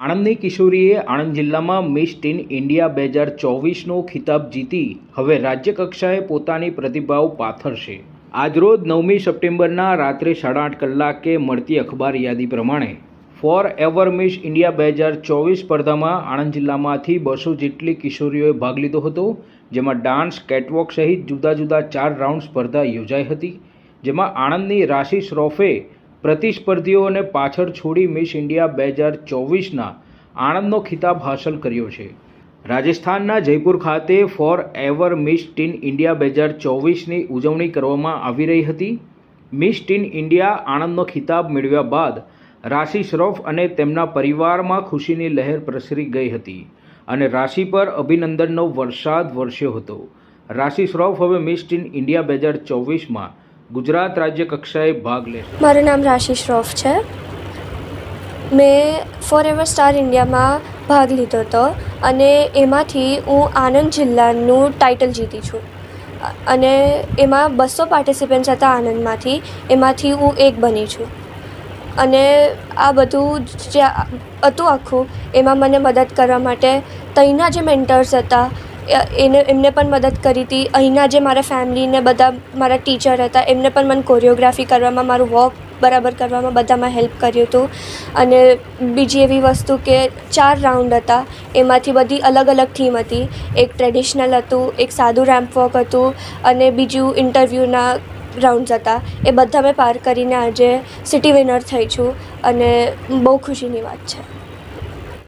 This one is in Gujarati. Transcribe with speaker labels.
Speaker 1: આણંદની કિશોરીએ આણંદ જિલ્લામાં મિસ ટીન ઇન્ડિયા બે હજાર ચોવીસનો ખિતાબ જીતી હવે રાજ્યકક્ષાએ પોતાની પ્રતિભાવ પાથરશે. આજરોજ નવમી સપ્ટેમ્બરના રાત્રે સાડા આઠ કલાકે મળતી અખબાર યાદી પ્રમાણે ફોર એવર મિસ ઇન્ડિયા બે હજાર ચોવીસ સ્પર્ધામાં આણંદ જિલ્લામાંથી બસો જેટલી કિશોરીઓએ ભાગ લીધો હતો, જેમાં ડાન્સ, કેટવોક સહિત જુદા જુદા ચાર રાઉન્ડ સ્પર્ધા યોજાઈ હતી, જેમાં આણંદની રાશિ શ્રોફે પ્રતિસ્પર્ધીઓને પાછળ છોડી મિસ ઇન્ડિયા બે હજાર ચોવીસના આણંદનો ખિતાબ હાંસલ કર્યો છે. રાજસ્થાનના જયપુર ખાતે forever miss tin India બે હજાર ચોવીસની ઉજવણી કરવામાં આવી રહી હતી. મિસ ટીન ઇન્ડિયા આણંદનો ખિતાબ મેળવ્યા બાદ રાશિ શ્રોફ અને તેમના પરિવારમાં ખુશીની લહેર પ્રસરી ગઈ હતી અને રાશિ પર અભિનંદનનો વરસાદ વરસ્યો હતો. રાશિ શ્રોફ હવે મિસ ટીન ઇન્ડિયા બે હજાર ચોવીસમાં ગુજરાત રાજ્ય કક્ષાએ ભાગ લેશે.
Speaker 2: મારું નામ રાશિ શ્રોફ છે. મેં ફોર એવર સ્ટાર ઇન્ડિયામાં ભાગ લીધો હતો અને એમાંથી હું આણંદ જિલ્લાનું ટાઇટલ જીતી છું. અને એમાં બસો પાર્ટિસિપન્ટ્સ હતા આણંદમાંથી એમાંથી હું એક બની છું. અને આ બધું જે હતું આખું, એમાં મને મદદ કરવા માટે ત્યાંના જે મેન્ટર્સ હતા એને, એમને પણ મદદ કરી હતી. અહીંના જે મારા ફેમિલીને બધા મારા ટીચર હતા, એમને પણ મને કોરિયોગ્રાફી કરવામાં, મારું વોક બરાબર કરવામાં બધામાં હેલ્પ કર્યું હતું. અને બીજી એવી વસ્તુ કે ચાર રાઉન્ડ હતા, એમાંથી બધી અલગ અલગ થીમ હતી. એક ટ્રેડિશનલ હતું, એક સાદું રેમ્પ વોક હતું અને બીજું ઇન્ટરવ્યૂના રાઉન્ડ્સ હતા. એ બધા મેં પાર કરીને આજે સિટી વિનર થઈ છું અને બહુ ખુશીની વાત છે.